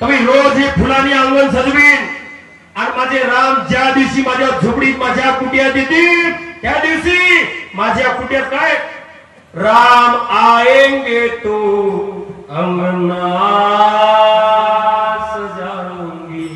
तुम्ही रोज ये फुलानी आलवन सजवीन और माझे राम ज्या दिवशी माझ्या झोपडीत माझ्या कुटिया येतील त्या दिवशी माझ्या कुटियात काय राम आएँगे तो अंगना सजाऊँगी